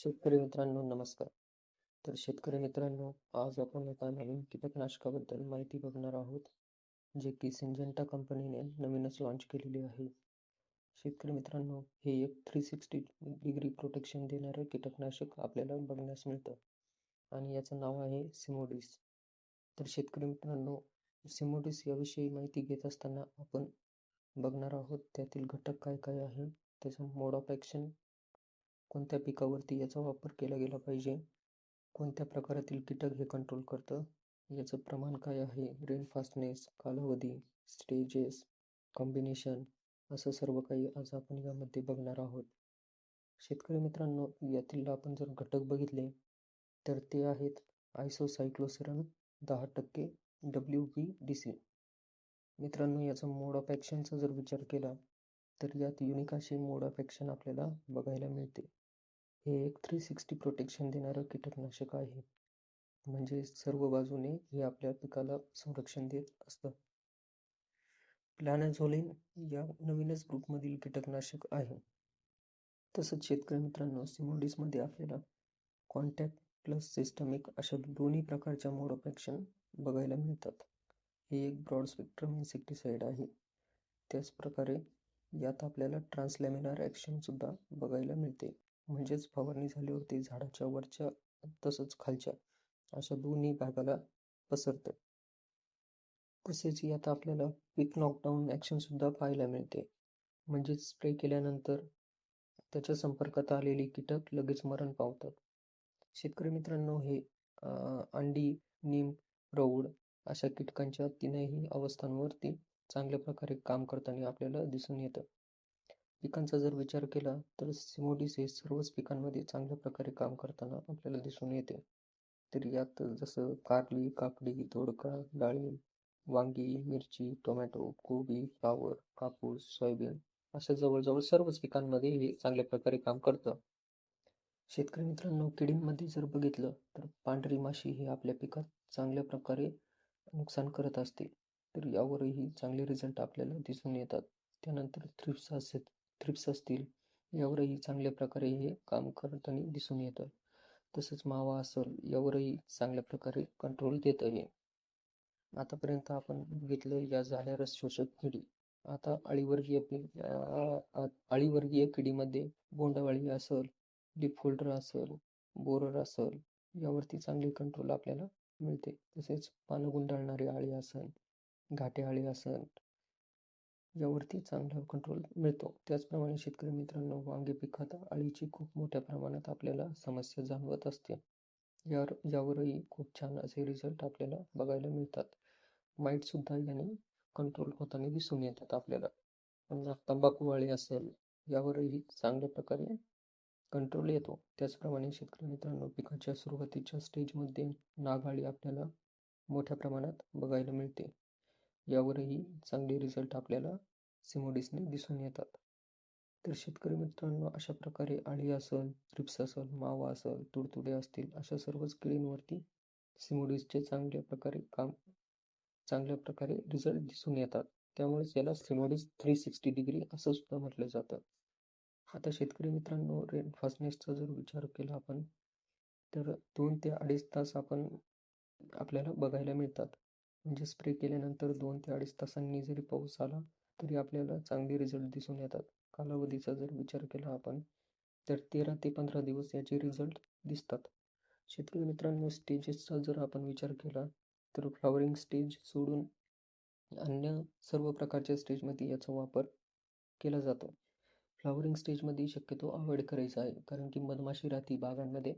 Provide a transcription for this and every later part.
शेतकरी मित्रांनो नमस्कार. तर शेतकरी मित्रांनो आज आपण एका नवीन कीटकनाशकाबद्दल माहिती बघणार आहोत जे की सिंजेंटा कंपनीने नवीनच लॉन्च केलेली आहे. शेतकरी मित्रांनो हे एक थ्री सिक्स्टी डिग्री प्रोटेक्शन देणारं कीटकनाशक आपल्याला बघण्यास मिळतं आणि याचं नाव आहे सिमोडिस तर शेतकरी मित्रांनो सिमोडिस याविषयी माहिती घेत असताना आपण बघणार आहोत त्यातील घटक काय काय आहे त्याचं मोड ऑफ ॲक्शन कोणत्या पिकावरती याचा वापर केला गेला पाहिजे? कोणत्या प्रकारातील कीटक हे कंट्रोल करतं? याचं प्रमाण काय आहे? रेन फास्टनेस कालावधी स्टेजेस कॉम्बिनेशन असं सर्व काही आज आपण यामध्ये बघणार आहोत. शेतकरी मित्रांनो यातील आपण जर घटक बघितले तर ते आहेत आयसोसायक्लोसिरन दहा टक्के डब्ल्यू बी डी सी मित्रांनो याचा मोड ऑफ ॲक्शनचा जर विचार केला तर यात युनिक अशी मोड ऑफ ॲक्शन आपल्याला बघायला मिळते. हे एक थ्री सिक्स्टी प्रोटेक्शन देणारं कीटकनाशक आहे. म्हणजे सर्व बाजूने हे आपल्या पिकाला संरक्षण देत असतं. प्लॅनाझोलिन या नवीनच ग्रुपमधील कीटकनाशक आहे. तसंच शेतकरी मित्रांनो सिमोडिसमध्ये आपल्याला कॉन्टॅक्ट प्लस सिस्टमिक अशा दोन्ही प्रकारच्या मोड ऑफ ॲक्शन बघायला मिळतात. हे एक ब्रॉड स्पेक्ट्रम इन्सेक्टिसाइड आहे. त्याचप्रकारे यात आपल्याला ट्रान्सलॅमिनार ॲक्शनसुद्धा बघायला मिळते. म्हणजेच फवारणी झाल्यावरती झाडाच्या वरच्या तसंच खालच्या अशा दोन्ही भागाला पसरतं. तसेच यात आपल्याला पीक नॉकडाऊन ॲक्शनसुद्धा पाहायला मिळते. म्हणजेच स्प्रे केल्यानंतर त्याच्या संपर्कात आलेली कीटक लगेच मरण पावतात. शेतकरी मित्रांनो हे अंडी नीम प्रौढ अशा कीटकांच्या तीनही अवस्थांवरती चांगल्या प्रकारे काम करताना आपल्याला दिसून येतं. पिकांचा जर विचार केला तर सिमोडिस हे सर्वच पिकांमध्ये चांगल्या प्रकारे काम करताना आपल्याला दिसून येते. तर यात जसं कारली काकडी दोडका डाळिंब वांगी मिरची टोमॅटो कोबी फ्लावर कापूस सोयाबीन अशा जवळजवळ सर्वच पिकांमध्ये हे चांगल्या प्रकारे काम करतं. शेतकरी मित्रांनो किडींमध्ये जर बघितलं तर पांढरी माशी ही आपल्या पिकात चांगल्या प्रकारे नुकसान करत असते. तर यावरही चांगले रिझल्ट आपल्याला दिसून येतात. त्यानंतर थ्रिप्स असेल थ्रिप्स असतील. यावरही चांगल्या प्रकारे हे काम करताना दिसून येतं. तसंच मावा असेल यावरही चांगल्या प्रकारे कंट्रोल देतं आहे. आतापर्यंत आपण बघितलं या झाल्या रस शोषक किडी. आता अळीवर्गीय अळीवर्गीय किडीमध्ये बोंडावाळी असेल डिफोल्डर असेल बोरर असेल यावरती चांगली कंट्रोल आपल्याला मिळते. तसेच पानं गुंडाळणारी आळी असेल घाटे आळी असेल यावरती चांगला कंट्रोल मिळतो. त्याचप्रमाणे शेतकरी मित्रांनो वांगे पिकात अळीची खूप मोठ्या प्रमाणात आपल्याला समस्या जाणवत असते. यावर यावरही खूप छान असे रिझल्ट आपल्याला बघायला मिळतात. माईटसुद्धा याने कंट्रोल होताना दिसून येतात आपल्याला. तंबाखू अळी असेल यावरही चांगल्या प्रकारे कंट्रोल येतो. त्याचप्रमाणे शेतकरी मित्रांनो पिकाच्या सुरुवातीच्या स्टेजमध्ये नागाळी आपल्याला मोठ्या प्रमाणात बघायला मिळते. यावरही चांगले रिझल्ट आपल्याला सिमोडिसने दिसून येतात. तर शेतकरी मित्रांनो अशा प्रकारे आळी असेल थ्रिप्स असेल मावा असेल तुडतुडे असतील अशा सर्वच किडींवरती सिमोडिसचे चांगल्या प्रकारे काम चांगल्या प्रकारे रिझल्ट दिसून येतात. त्यामुळेच याला सिमोडिस थ्री सिक्स्टी डिग्री असं सुद्धा म्हटलं जातं. आता शेतकरी मित्रांनो रेन फास्टनेसचा जर विचार केला आपण तर दोन ते अडीच तास आपण आपल्याला बघायला मिळतात. म्हणजे स्प्रे केल्यानंतर दोन ते अडीच तासांनी जरी पाऊस आला तरी आपल्याला चांगले रिझल्ट दिसून येतात. कालावधीचा जर विचार केला आपण तर तेरा ते पंधरा दिवस याचे रिझल्ट दिसतात. शेतकरी मित्रांनो स्टेजेसचा जर आपण विचार केला तर फ्लॉवरिंग स्टेज सोडून अन्य सर्व प्रकारच्या स्टेजमध्ये याचा वापर केला जातो. फ्लॉवरिंग स्टेजमध्ये शक्यतो अवॉइड करायचा आहे कारण की मधमाशी राहती बागांमध्ये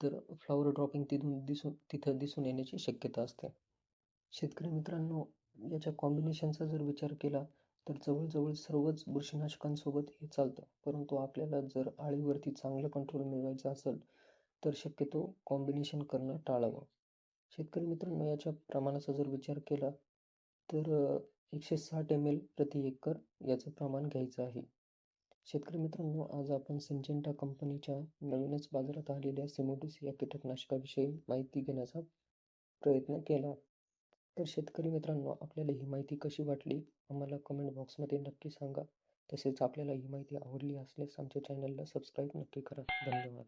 तर फ्लॉवर ड्रॉपिंग तिथून दिसून तिथं दिसून येण्याची शक्यता असते. शेतकरी मित्रांनो याच्या कॉम्बिनेशनचा जर विचार केला तर जवळजवळ सर्वच बुरशीनाशकांसोबत हे चालतं. परंतु आपल्याला जर आळीवरती चांगलं कंट्रोल मिळवायचं असेल तर शक्यतो कॉम्बिनेशन करणं टाळावं. शेतकरी मित्रांनो याच्या प्रमाणाचा जर विचार केला तर एकशे साठ एम एल प्रति एकर याचं प्रमाण घ्यायचं आहे. शेतकरी मित्रांनो आज आपण सिंजेंटा कंपनीच्या नवीनच बाजारात आलेल्या सिमोटिस या कीटकनाशकाविषयी माहिती घेण्याचा प्रयत्न केला. तर शेतकरी मित्रांनो आपल्याला ही माहिती कशी वाटली? आम्हाला कमेंट बॉक्समध्ये नक्की सांगा. तसेच आपल्याला ही माहिती आवडली असल्यास आमच्या चॅनलला सबस्क्राईब नक्की करा. धन्यवाद.